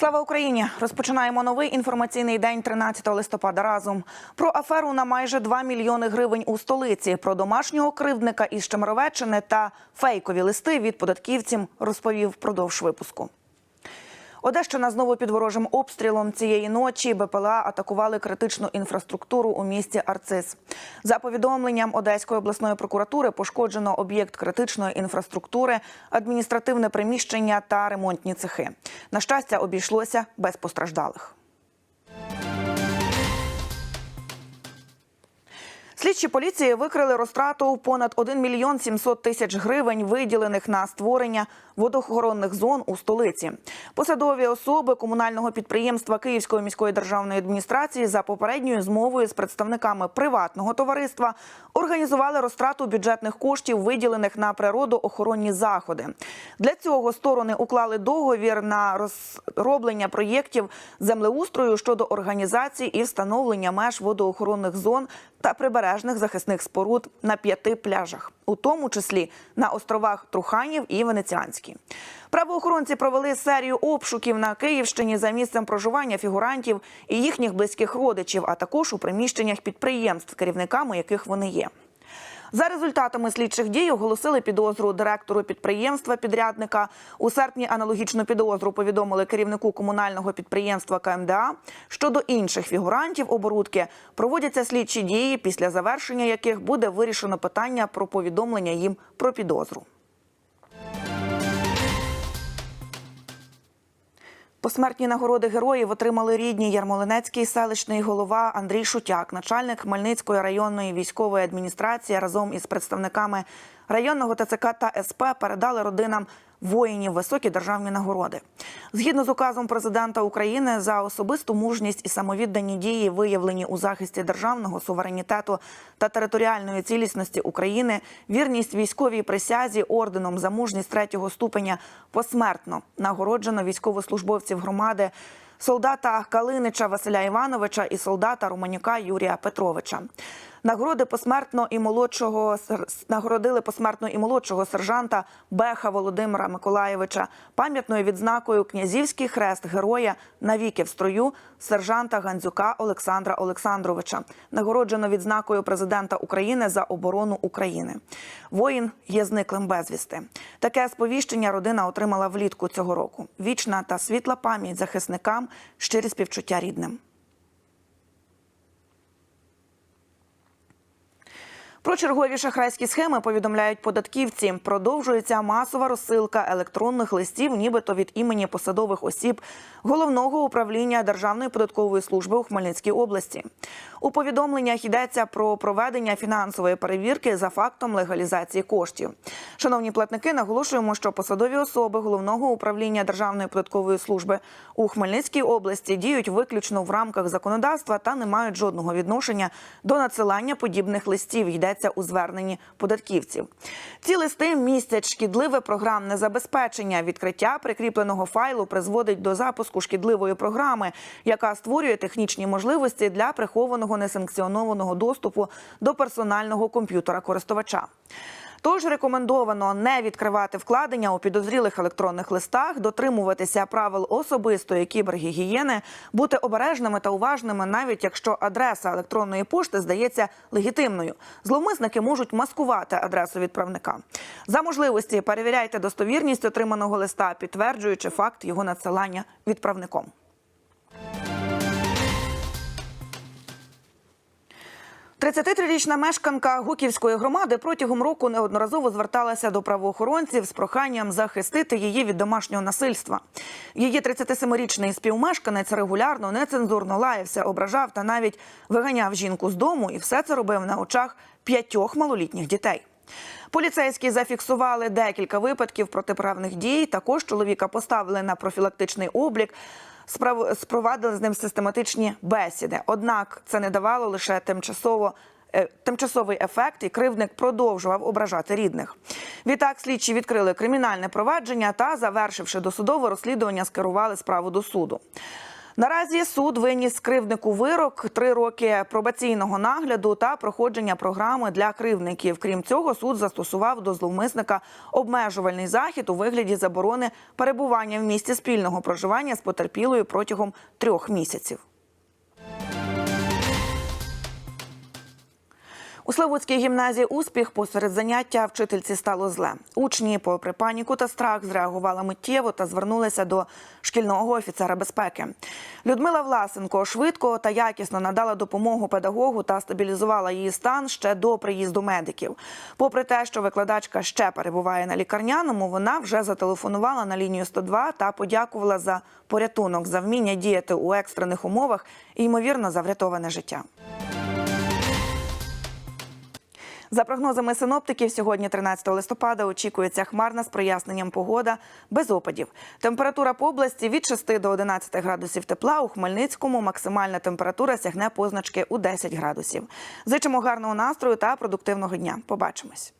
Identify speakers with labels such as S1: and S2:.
S1: Слава Україні! Розпочинаємо новий інформаційний день 13 листопада. Разом про аферу на майже 2 мільйони гривень у столиці, про домашнього кривдника із Чемеровеччини та фейкові листи від податківців розповів впродовж випуску. Одещина знову під ворожим обстрілом цієї ночі БПЛА атакували критичну інфраструктуру у місті Арцис. За повідомленням Одеської обласної прокуратури пошкоджено об'єкт критичної інфраструктури, адміністративне приміщення та ремонтні цехи. На щастя, обійшлося без постраждалих. Слідчі поліції викрили розтрату понад 1 мільйон 700 тисяч гривень, виділених на створення водоохоронних зон у столиці. Посадові особи комунального підприємства Київської міської державної адміністрації за попередньою змовою з представниками приватного товариства організували розтрату бюджетних коштів, виділених на природоохоронні заходи. Для цього сторони уклали договір на розроблення проєктів землеустрою щодо організації і встановлення меж водоохоронних зон та прибережних захисних споруд на п'яти пляжах, у тому числі на островах Труханів і Венеціанській. Правоохоронці провели серію обшуків на Київщині за місцем проживання фігурантів і їхніх близьких родичів, а також у приміщеннях підприємств, керівниками яких вони є. За результатами слідчих дій оголосили підозру директору підприємства підрядника. У серпні аналогічну підозру повідомили керівнику комунального підприємства КМДА. Щодо інших фігурантів оборудки проводяться слідчі дії, після завершення яких буде вирішено питання про повідомлення їм про підозру. Посмертні нагороди героїв отримали рідні Ярмолинецький селищний голова Андрій Шутяк, начальник Хмельницької районної військової адміністрації разом із представниками районного ТЦК та СП передали родинам воїнів високі державні нагороди. Згідно з указом президента України за особисту мужність і самовіддані дії, виявлені у захисті державного суверенітету та територіальної цілісності України, вірність військовій присязі орденом за мужність третього ступеня посмертно нагороджено військовослужбовців громади. Солдата Калинича Василя Івановича і солдата Романюка Юрія Петровича. Нагороди посмертно і молодшого нагородили посмертно і молодшого сержанта Беха Володимира Миколаєвича пам'ятною відзнакою Князівський хрест героя навіки в строю сержанта Гандзюка Олександра Олександровича. Нагороджено відзнакою президента України за оборону України. Воїн є зниклим безвісти. Таке сповіщення родина отримала влітку цього року. Вічна та світла пам'ять захисникам, щирі співчуття рідним. Про чергові шахрайські схеми повідомляють податківці. Продовжується масова розсилка електронних листів, нібито від імені посадових осіб головного управління Державної податкової служби у Хмельницькій області. У повідомленнях йдеться про проведення фінансової перевірки за фактом легалізації коштів. Шановні платники, наголошуємо, що посадові особи головного управління Державної податкової служби у Хмельницькій області діють виключно в рамках законодавства та не мають жодного відношення до надсилання подібних листів. Йдеться у зверненні податківців. Ці листи містять шкідливе програмне забезпечення. Відкриття прикріпленого файлу призводить до запуску шкідливої програми, яка створює технічні можливості для прихованого несанкціонованого доступу до персонального комп'ютера користувача. Тож рекомендовано не відкривати вкладення у підозрілих електронних листах, дотримуватися правил особистої кібергігієни, бути обережними та уважними, навіть якщо адреса електронної пошти здається легітимною. Зловмисники можуть маскувати адресу відправника. За можливості перевіряйте достовірність отриманого листа, підтверджуючи факт його надсилання відправником. 33-річна мешканка Гуківської громади протягом року неодноразово зверталася до правоохоронців з проханням захистити її від домашнього насильства. Її 37-річний співмешканець регулярно нецензурно лаявся, ображав та навіть виганяв жінку з дому, і все це робив на очах п'ятьох малолітніх дітей. Поліцейські зафіксували декілька випадків протиправних дій. Також чоловіка поставили на профілактичний облік. Спровадили з ним систематичні бесіди. Однак це не давало лише тимчасово. е, Тимчасовий ефект і кривдник продовжував ображати рідних. Відтак слідчі відкрили кримінальне провадження та, завершивши досудове розслідування, скерували справу до суду. Наразі суд виніс кривднику вирок три роки пробаційного нагляду та проходження програми для кривдників. Крім цього, суд застосував до зловмисника обмежувальний захід у вигляді заборони перебування в місті спільного проживання з потерпілою протягом трьох місяців. У Славутській гімназії успіх посеред заняття вчительці стало зле. Учні, попри паніку та страх, зреагували миттєво та звернулися до шкільного офіцера безпеки. Людмила Власенко швидко та якісно надала допомогу педагогу та стабілізувала її стан ще до приїзду медиків. Попри те, що викладачка ще перебуває на лікарняному, вона вже зателефонувала на лінію 102 та подякувала за порятунок, за вміння діяти у екстрених умовах і ймовірно за врятоване життя. За прогнозами синоптиків, сьогодні, 13 листопада, очікується хмарна з проясненням погода без опадів. Температура по області від 6 до 11 градусів тепла. У Хмельницькому максимальна температура сягне позначки у 10 градусів. Зичимо гарного настрою та продуктивного дня. Побачимось.